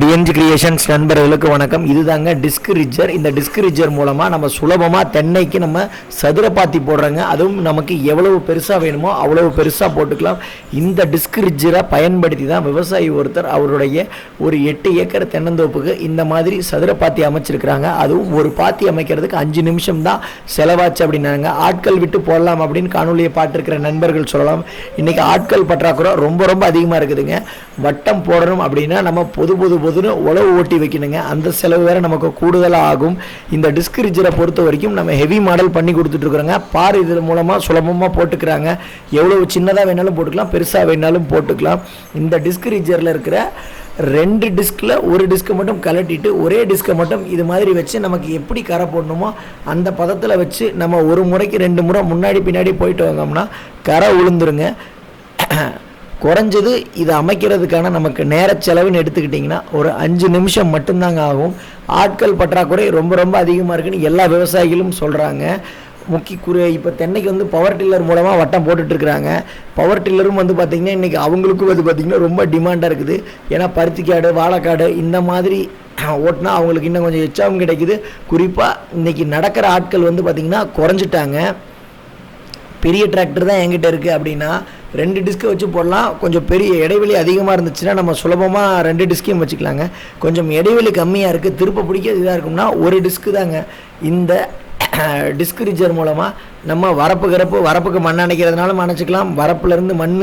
TNG creations நண்பர்களுக்கு வணக்கம். இதுதாங்க டிஸ்க் ரிஜர் இந்த டிஸ்க் ரிஜர் மூலமாக நம்ம சுலபமாக தென்னைக்கு நம்ம சதுர பாத்தி போடுறோங்க. அதுவும் நமக்கு எவ்வளவு பெருசாக வேணுமோ அவ்வளவு பெருசாக போட்டுக்கலாம். இந்த டிஸ்க் ரிஜரை பயன்படுத்தி தான் விவசாயி ஒருத்தர் அவருடைய ஒரு எட்டு ஏக்கர் தென்னந்தோப்புக்கு இந்த மாதிரி சதுர பாத்தி அமைச்சிருக்கிறாங்க. அதுவும் ஒரு பாத்தி அமைக்கிறதுக்கு அஞ்சு நிமிஷம் தான் செலவாச்சு அப்படின்னாங்க. ஆட்கள் விட்டு போடலாம் அப்படின்னு காணொலியை பார்த்துருக்கிற நண்பர்கள் சொல்லலாம். இன்றைக்கி ஆட்கள் பற்றாக்குறை ரொம்ப ரொம்ப அதிகமாக இருக்குதுங்க. வட்டம் போடணும் அப்படின்னா நம்ம பொது பொது பொதுன்னு உழவு ஓட்டி வைக்கணுங்க. அந்த செலவு வேறு நமக்கு கூடுதலாக ஆகும். இந்த டிஸ்க் ரிஜரை பொறுத்த வரைக்கும் நம்ம ஹெவி மாடல் பண்ணி கொடுத்துட்ருக்குறோங்க பார் இது மூலமாக சுலபமாக போட்டுக்கிறாங்க. எவ்வளோ சின்னதாக வேணாலும் போட்டுக்கலாம் பெருசாக வேணாலும் போட்டுக்கலாம். இந்த டிஸ்க் ரிஜரில் இருக்கிற ரெண்டு டிஸ்கில் ஒரு டிஸ்க்கை மட்டும் கலட்டிட்டு ஒரே டிஸ்க்கை மட்டும் இது மாதிரி வச்சு நமக்கு எப்படி கரை போடணுமோ அந்த பதத்தில் வச்சு நம்ம ஒரு முறைக்கு ரெண்டு முறை முன்னாடி பின்னாடி போயிட்டு வந்தோம்னா கரை உளுந்துருங்க. குறைஞ்சது இது அமைக்கிறதுக்கான நமக்கு நேர செலவுன்னு எடுத்துக்கிட்டிங்கன்னா ஒரு அஞ்சு நிமிஷம் மட்டும்தாங்க ஆகும். ஆட்கள் பற்றாக்குறை ரொம்ப ரொம்ப அதிகமாக இருக்குன்னு எல்லா விவசாயிகளும் சொல்கிறாங்க முக்கிய குறி இப்போ தென்னைக்கு வந்து பவர் டில்லர் மூலமாக வட்டம் போட்டுட்ருக்குறாங்க. பவர் டில்லரும் வந்து பார்த்திங்கன்னா இன்றைக்கி அவங்களுக்கும் வந்து பார்த்திங்கன்னா ரொம்ப டிமாண்டாக இருக்குது. ஏன்னா பருத்திக்காடு வாழைக்காடு இந்த மாதிரி ஓட்டினா அவங்களுக்கு இன்னும் கொஞ்சம் எச்சாவும் கிடைக்குது. குறிப்பாக இன்றைக்கி நடக்கிற ஆட்கள் வந்து பார்த்திங்கன்னா குறைஞ்சிட்டாங்க. பெரிய டிராக்டர் தான் என்கிட்ட இருக்குது அப்படின்னா ரெண்டு டிஸ்க்கை வச்சு போடலாம். கொஞ்சம் பெரிய இடைவெளி அதிகமாக இருந்துச்சுன்னா நம்ம சுலபமாக ரெண்டு டிஸ்கையும் வச்சுக்கலாங்க. கொஞ்சம் இடைவெளி கம்மியாக இருக்குது திருப்ப பிடிக்க இதாக இருக்கும்னா ஒரு டிஸ்க்கு தாங்க. இந்த டிஸ்க் ரிஜர் மூலமாக நம்ம வரப்பு கரப்பு வரப்புக்கு மண் அணைக்கிறதுனாலும் அணைச்சிக்கலாம். வரப்புலேருந்து மண்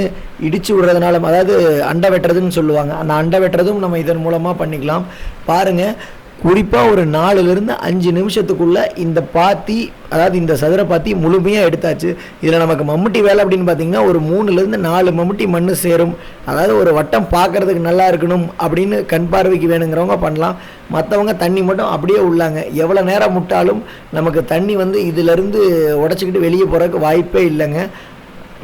இடித்து விடுறதுனாலும் அதாவது அண்டை வெட்டுறதுன்னு சொல்லுவாங்க. அந்த அண்டை வெட்டுறதும் நம்ம இதன் மூலமாக பண்ணிக்கலாம். பாருங்கள் குறிப்பாக ஒரு நாலுலேருந்து அஞ்சு நிமிஷத்துக்குள்ளே இந்த பாத்தி அதாவது இந்த சதுர பாத்தி முழுமையாக எடுத்தாச்சு. இதில் நமக்கு மம்முட்டி வேலை அப்படின்னு பார்த்தீங்கன்னா ஒரு மூணுலேருந்து நாலு மம்முட்டி மண் சேரும். அதாவது ஒரு வட்டம் பார்க்குறதுக்கு நல்லா இருக்கணும் அப்படின்னு கண் பார்வைக்கு வேணுங்கிறவங்க பண்ணலாம். மற்றவங்க தண்ணி மட்டும் அப்படியே உள்ளாங்க. எவ்வளோ நேரம் முட்டாலும் நமக்கு தண்ணி வந்து இதிலேருந்து உடச்சிக்கிட்டு வெளியே போகிறதுக்கு வாய்ப்பே இல்லைங்க.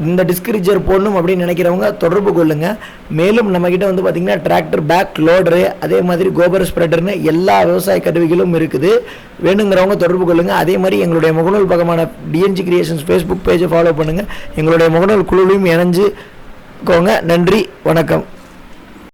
இந்த டிஸ்கிரிஜர் போடணும் அப்படின்னு நினைக்கிறவங்க தொடர்பு கொள்ளுங்கள் மேலும் நம்மக்கிட்ட வந்து பார்த்திங்கன்னா டிராக்டர் பேக் லோடரு அதே மாதிரி கோபர் ஸ்ப்ரெடர்னு எல்லா விவசாய கருவிகளும் இருக்குது. வேணுங்கிறவங்க தொடர்பு கொள்ளுங்கள் அதே மாதிரி எங்களுடைய முகநூல் பக்கமான டிஎன்ஜி கிரியேஷன்ஸ் ஃபேஸ்புக் பேஜை ஃபாலோ பண்ணுங்கள் எங்களுடைய முகநூல் குழுவிலையும் இணைஞ்சு கோங்க. நன்றி வணக்கம்.